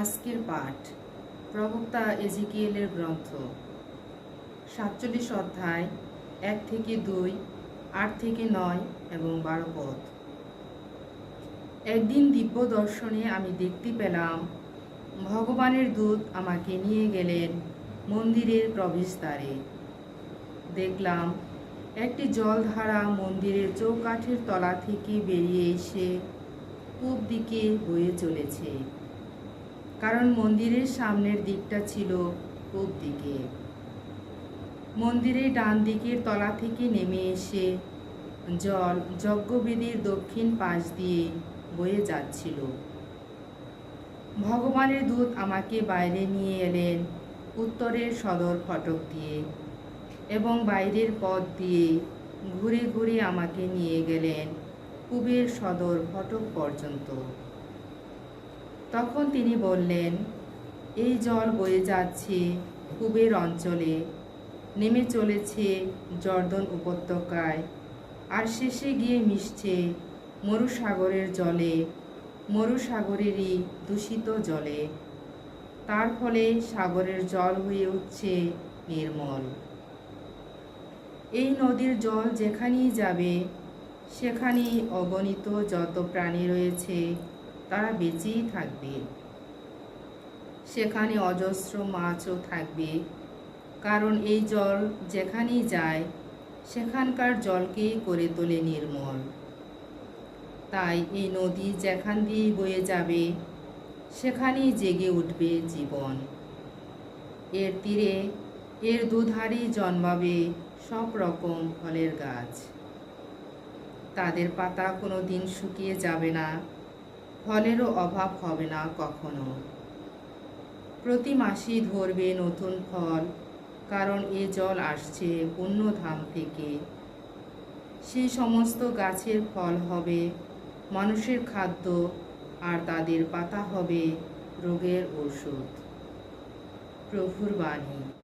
আজকের পাঠ। প্রবক্তা এজিকিয়েলের গ্রন্থ। সাতচল্লিশ অধ্যায়, এক থেকে দুই, আট থেকে নয় এবং বারো পদ। একদিন দিব্য দর্শনে আমি দেখতে পেলাম, ভগবানের দূত আমাকে নিয়ে গেলেন মন্দিরের প্রবেশদ্বারে। দেখলাম, একটি জলধারা মন্দিরের চৌকাঠের তলা থেকে বেরিয়ে এসে পূব দিকে বয়ে চলেছে। কারণ মন্দিরের সামনের দিকটা ছিল পূব দিকে। মন্দিরের ডান দিকের তলা থেকে নেমে এসে জল যজ্ঞবেদীর দক্ষিণ পাশ দিয়ে বয়ে যাচ্ছিল। ভগবানের দূত আমাকে বাইরে নিয়ে এলেন উত্তরের সদর ফটক দিয়ে এবং বাইরের পথ দিয়ে ঘুরে ঘুরে আমাকে নিয়ে গেলেন পূবের সদর ফটক পর্যন্ত। তখন তিনি বললেন, এই জল বয়ে যাচ্ছে কুবের অঞ্চলে। নেমে চলেছে জর্দন উপত্যকায়। আর শেষে গিয়ে মিশছে মরুসাগরের জলে, মরুসাগরেরই দূষিত জলে। তার ফলে সাগরের জল হয়ে উঠছে নির্মল। এই নদীর জল যেখানেই যাবে, সেখানেই অগণিত যত প্রাণী রয়েছে তারা বেঁচেই থাকবে। সেখানে অজস্র মাছও থাকবে। কারণ এই জল যেখানেই যায়, সেখানকার জলকেই করে তোলে নির্মল। তাই এই নদী যেখান দিয়েই বয়ে যাবে, সেখানেই জেগে উঠবে জীবন। এর তীরে, এর দুধারেই জন্মাবে সব রকম ফলের গাছ। তাদের পাতা কোনো দিন শুকিয়ে যাবে না। ফলেরও অভাব হবে না কখনো। প্রতি মাসেই ধরবে নতুন ফল, কারণ এ জল আসছে পুণ্যধাম থেকে। সেই সমস্ত গাছের ফল হবে, মানুষের খাদ্য, আর তাদের পাতা হবে রোগের ওষুধ। প্রভুর বাণী।